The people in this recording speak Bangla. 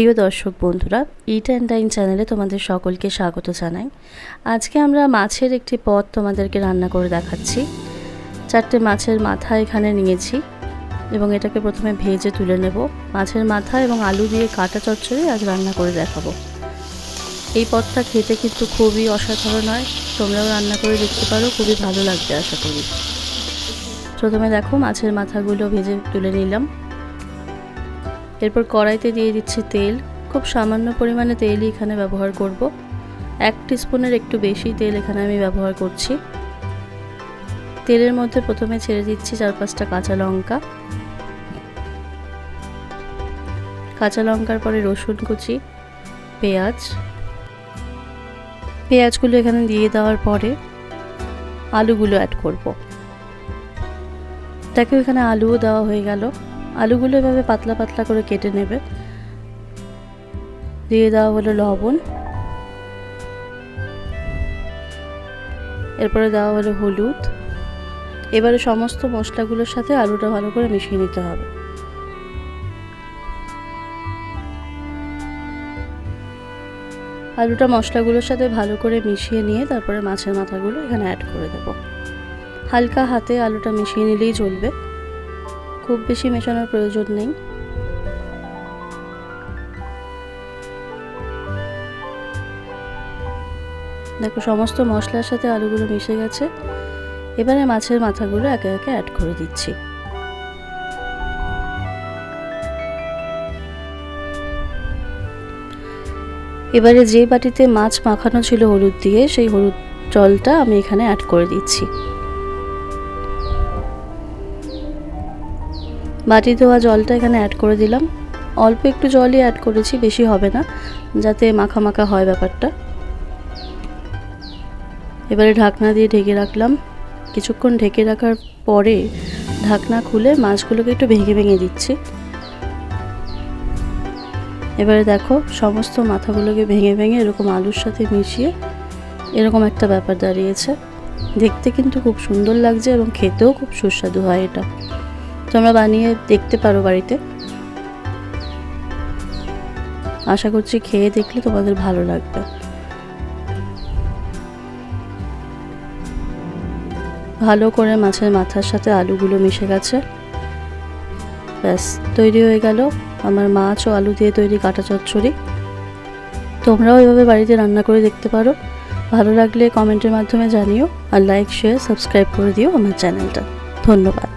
প্রিয় দর্শক বন্ধুরা ইট অ্যান্ড ডাইন চ্যানেলে তোমাদের সকলকে স্বাগত জানাই। আজকে আমরা মাছের একটি পদ তোমাদেরকে রান্না করে দেখাচ্ছি। চারটে মাছের মাথা এখানে নিয়েছি এবং এটাকে প্রথমে ভেজে তুলে নেব। মাছের মাথা এবং আলু দিয়ে কাটা চচ্চড়ি আজ রান্না করে দেখাবো। এই পদটা খেতে কিন্তু খুবই অসাধারণ হয়। তোমরাও রান্না করে দেখতে পারো, খুবই ভালো লাগবে আশা করি। প্রথমে দেখো মাছের মাথাগুলো ভেজে তুলে নিলাম। এরপর কড়াইতে দিয়ে দিচ্ছি তেল। খুব সামান্য পরিমাণে তেলই এখানে ব্যবহার করব। এক স্পুনের একটু বেশি তেল এখানে আমি ব্যবহার করছি। তেলের মধ্যে প্রথমে ছেড়ে দিচ্ছি চার পাঁচটা কাঁচা লঙ্কা। কাঁচা লঙ্কার পরে রসুন কুচি, পেঁয়াজ। পেঁয়াজগুলো এখানে দিয়ে দেওয়ার পরে আলুগুলো অ্যাড করব। দেখো এখানে আলুও দেওয়া হয়ে গেল। আলুগুলো এভাবে পাতলা পাতলা করে কেটে নেবে। দিয়ে দেওয়া হলো লবণ। এরপরে দেওয়া হলো হলুদ। এবারে সমস্ত মশলাগুলোর সাথে আলুটা ভালো করে মিশিয়ে নিতে হবে। আলুটা মশলাগুলোর সাথে ভালো করে মিশিয়ে নিয়ে তারপরে মাছের মাথাগুলো এখানে অ্যাড করে দেব। হালকা হাতে আলুটা মিশিয়ে নিলেই চলবে। খুব বেশি মেশানোর প্রয়োজন নেই। দেখো, সমস্ত মশলার সাথে আলুগুলো মিশে গেছে। এবারে মাছের মাথাগুলো একে একে অ্যাড করে দিচ্ছি। এবারে যে বাটিতে মাছ মাখানো ছিল হলুদ দিয়ে, সেই হলুদ জলটা আমি এখানে অ্যাড করে দিচ্ছি। বাটি ধোয়া জলটা এখানে অ্যাড করে দিলাম। অল্প একটু জলই অ্যাড করেছি, বেশি হবে না, যাতে মাখা মাখা হয় ব্যাপারটা। এবারে ঢাকনা দিয়ে ঢেকে রাখলাম। কিছুক্ষণ ঢেকে রাখার পরে ঢাকনা খুলে মাছগুলোকে একটু ভেঙে ভেঙে দিচ্ছি। এবারে দেখো, সমস্ত মাথাগুলোকে ভেঙে ভেঙে এরকম আলুর সাথে মিশিয়ে এরকম একটা ব্যাপার দাঁড়িয়েছে। দেখতে কিন্তু খুব সুন্দর লাগছে এবং খেতেও খুব সুস্বাদু হয় এটা। তোমরা বানিয়ে দেখতে পারো বাড়িতে। আশা করছি খেয়ে দেখলে তোমাদের ভালো লাগবে। ভালো করে মাছের মাথার সাথে আলুগুলো মিশে গেছে। ব্যাস, তৈরি হয়ে গেল আমার মাছ ও আলু দিয়ে তৈরি কাটা চচ্চড়ি। তোমরাও এভাবে বাড়িতে রান্না করে দেখতে পারো। ভালো লাগলে কমেন্টের মাধ্যমে জানিও আর লাইক শেয়ার সাবস্ক্রাইব করে দিও আমার চ্যানেলটা। ধন্যবাদ।